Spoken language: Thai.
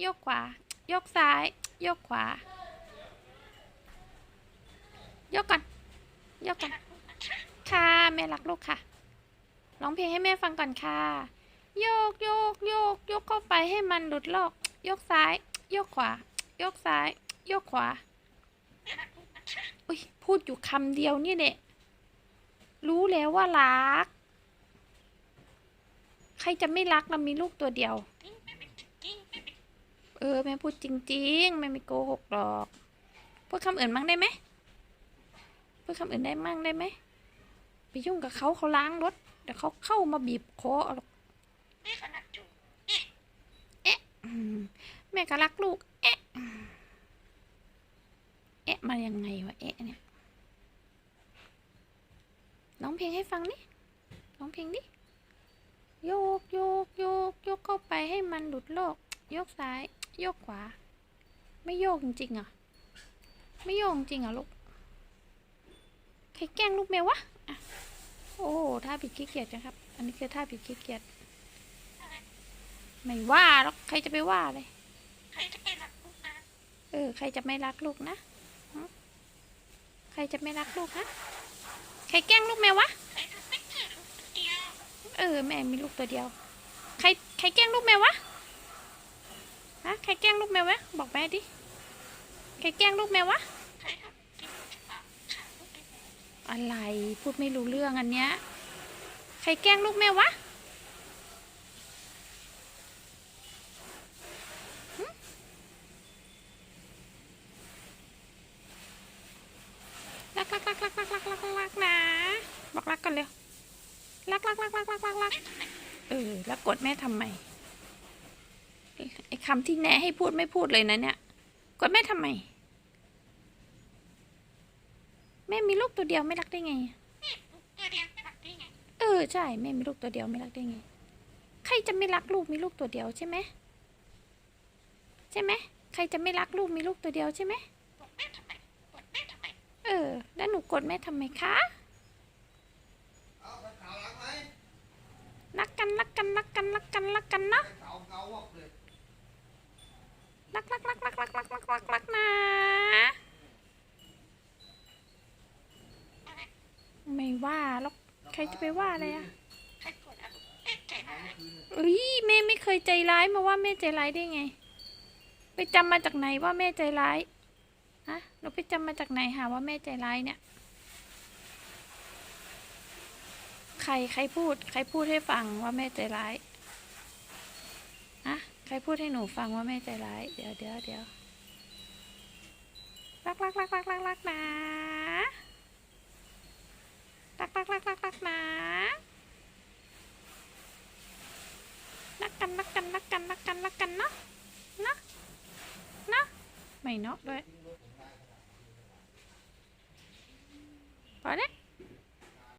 โยกขวา โยกซ้าย โยกขวา โยกก่อน โยกก่อน ค่ะ แม่รักลูกค่ะ ร้องเพลงให้แม่ฟังก่อนค่ะ โยกโยกโยกโยกเข้าไปให้มันหลุดลอกยกซ้าย โยกขวา โยกซ้าย โยกขวา อุ้ยพูดอยู่คำเดียวนี่เด็รู้แล้วว่ารัก ใครจะไม่รักเรามีลูกตัวเดียว เออแม่พูดจริง ๆ แม่ไม่โกหกหรอก พูดคำอื่นมั่งได้ไหมพูดคำอื่นได้มั่งได้ไหมไปยุ่งกับเขาเขาล้างรถเดี๋ยวเขาเข้ามาบีบคอเอาหรอกเอ๊ะอืมแม่ก็รักลูก เอ๊ะเอ๊ะมายังไงวะเอ๊ะเนี่ยร้องเพลงให้ฟังนี่ร้องเพลงดิโยกโยกโยกโยกเข้าไปให้มันหลุดโลก ยกซ้าย ยกขวา ไม่โยกจริงๆเหรอะ ไม่โยกจริงเหรอลูก ใครแกล้งลูกแมววะอะโอ้ท่าผิดขี้เกียจนะครับ อันนี้คือท่าผิดขี้เกียจ ไม่ว่าหรอก ใครจะไปว่าเลย ใครจะไปรักลูกนะ เออ ใครจะไม่รักลูกนะหึใครจะไม่รักลูกฮะใครแกล้งลูกแมววะใครจะไม่เกิดลูกคนเดียวเออ แม่มีลูกตัวเดียว ใคร ใครแกล้งลูกแมววะฮะ ใครแกล้งลูกแมววะ บอกแม่ดิ ใครแกล้งลูกแมววะ อะไร พูดไม่รู้เรื่องอันเนี้ย ใครแกล้งลูกแม่วะรักรักรักรักรักรักรักรักนะ บอกรักกันเร็ว รักรักรักรักรักรักรักเออ แล้วกดแม่ทำไม ไอ้คำที่แนะให้พูดไม่พูดเลยนะเนี่ย กดแม่ทำไม แม่มีลูกตัวเดียวไม่รักได้ไง เออใช่แม่มีลูกตัวเดียวไม่รักได้ไง ใครจะไม่รักลูกมีลูกตัวเดียวใช่ไหมใช่ไหมใครจะไม่รักลูกมีลูกตัวเดียวใช่ไหมกแม่ทำไมบอกแม่ทำไมเออ แล้วหนูกดแม่ทำไมคะรักกันรักกันรักกันรักกันรักกันเนาะ ขาวเกาวอกเลย รักรักรักรักรักรักรักรักรักนะ ไม่ว่าหรอกใครจะไปว่าอะไรอะอุ้ยเอ้ยแม่ไม่เคยใจร้ายมาว่าแม่ใจร้ายได้ไง ไปจำมาจากไหนว่าแม่ใจร้ายฮะหนูไปจำมาจากไหนหาว่าแม่ใจร้ายเนี่ย ใครใครพูด ใครพูดให้ฟังว่าแม่ใจร้าย ครพูดให้หนูฟังว่าแม่ใจร้าย เดี๋ยวเดี๋ยวเดี๋ยวรักรักรักรักรักรักนะรักรักรักรักรักนะรักกันรักกันรักกันรักกันรักกันเนาะเนาะเนาะไม่เนาะด้วยพอแล้ว